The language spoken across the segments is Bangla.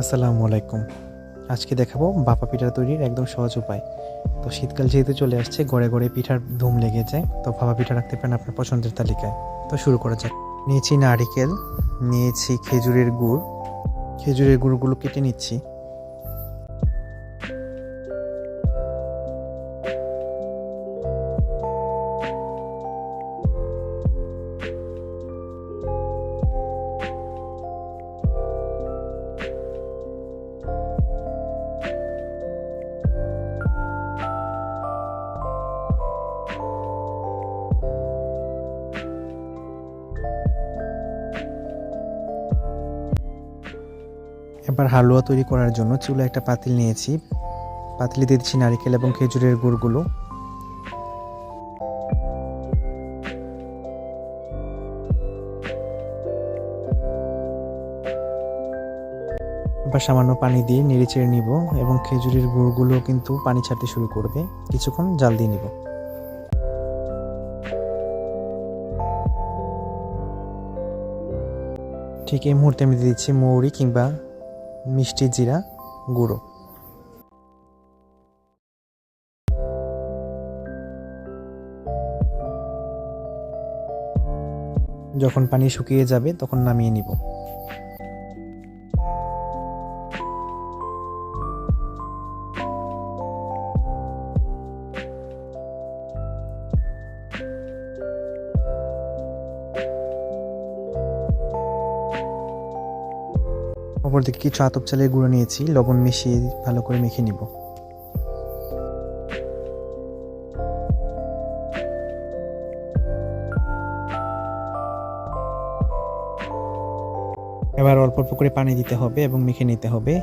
আসসালামু আলাইকুম। আজকে দেখাবো বাপা পিঠা তৈরির একদম সহজ উপায়। তো শীতকাল যেহেতু চলে আসছে, গড়ে গড়ে পিঠার ধুম লেগে যায়, তো ভাপা পিঠা রাখতে পারেন আপনার পছন্দের তালিকায়। তো শুরু করা যাক। নিয়েছি নারিকেল, নিয়েছি খেজুরের গুড়। খেজুরের গুড়গুলো কেটে নিচ্ছি। এবার হালুয়া তৈরি করার জন্য চুলে একটা পাতিল নিয়েছি। পাতিলে দিয়ে দিচ্ছি নারিকেল এবং খেজুরের গুড়গুলো। এবার সামান্য পানি দিয়ে নেড়ে চেড়ে নিব এবং খেজুরের গুড়গুলো কিন্তু পানি ছাড়তে শুরু করবে কিছুক্ষণ জাল দিয়ে নিব। ঠিক এই মুহূর্তে আমি দিচ্ছি মৌরি কিংবা মিষ্টি জিরা গুঁড়ো। যখন পানি শুকিয়ে যাবে তখন নামিয়ে নিব। অপরদিকে কিছু আতপ চালের গুঁড়ো নিয়েছি, লবণ মিশিয়ে ভালো করে মেখে নিব। এবার অল্প অল্প করে পানি দিতে হবে এবং মেখে নিতে হবে।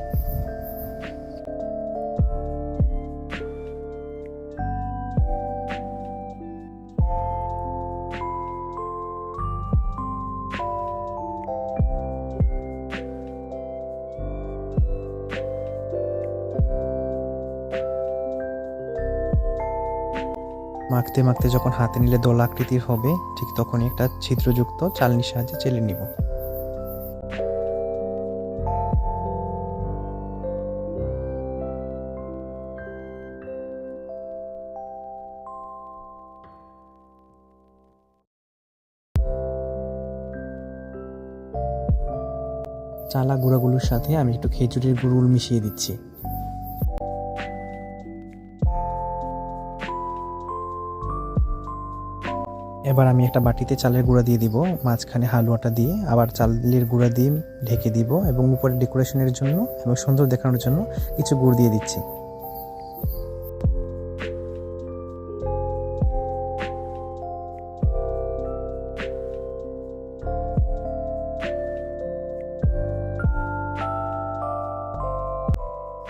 মাখতে মাখতে যখন হাতে নিলে দোল আকৃতির হবে, ঠিক তখনই একটা ছিদ্রযুক্ত চালনির সাহায্যে চেলে নিব। চালা গুঁড়াগুলোর সাথে আমি একটু খেজুরের গুড়ুল মিশিয়ে দিচ্ছি। এবার আমি একটা বাটিতে চালের গুঁড়া দিয়ে দিব, মাঝখানে হালুয়াটা দিয়ে, আবার চালের গুঁড়া দিয়ে ঢেকে দিব এবং উপরে ডেকোরেশনের জন্য এবং সুন্দর দেখানোর জন্য কিছু গুড় দিয়ে দিচ্ছি।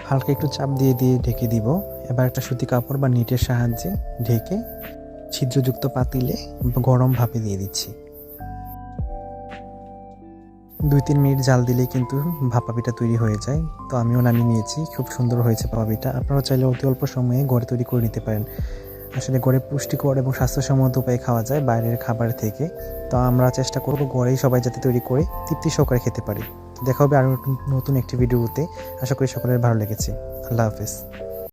হালকা একটু চাপ দিয়ে দিয়ে ঢেকে দিব, এবার একটা সুতি কাপড় বা নেটের সাহায্যে ঢেকে ছিদ্রযুক্ত পাতিলে গরম ভাপে দিয়ে দিচ্ছি। দুই তিন মিনিট জাল দিলেই কিন্তু ভাপা পিঠা তৈরি হয়ে যায়। তো আমিও নামিয়ে নিয়েছি। খুব সুন্দর হয়েছে ভাপা পিঠা। আপনারা চাইলে অতি অল্প সময়ে ঘরে তৈরি করে নিতে পারেন। আসলে ঘরে পুষ্টিকর এবং স্বাস্থ্যসম্মত উপায়ে খাওয়া যায় বাইরের খাবার থেকে। তো আমরা চেষ্টা করব ঘরেই সবাই যাতে তৈরি করে তৃপ্তি সহকারে খেতে পারি। দেখা হবে আরও নতুন একটি ভিডিওতে। আশা করি সকলের ভালো লেগেছে। আল্লাহ হাফেজ।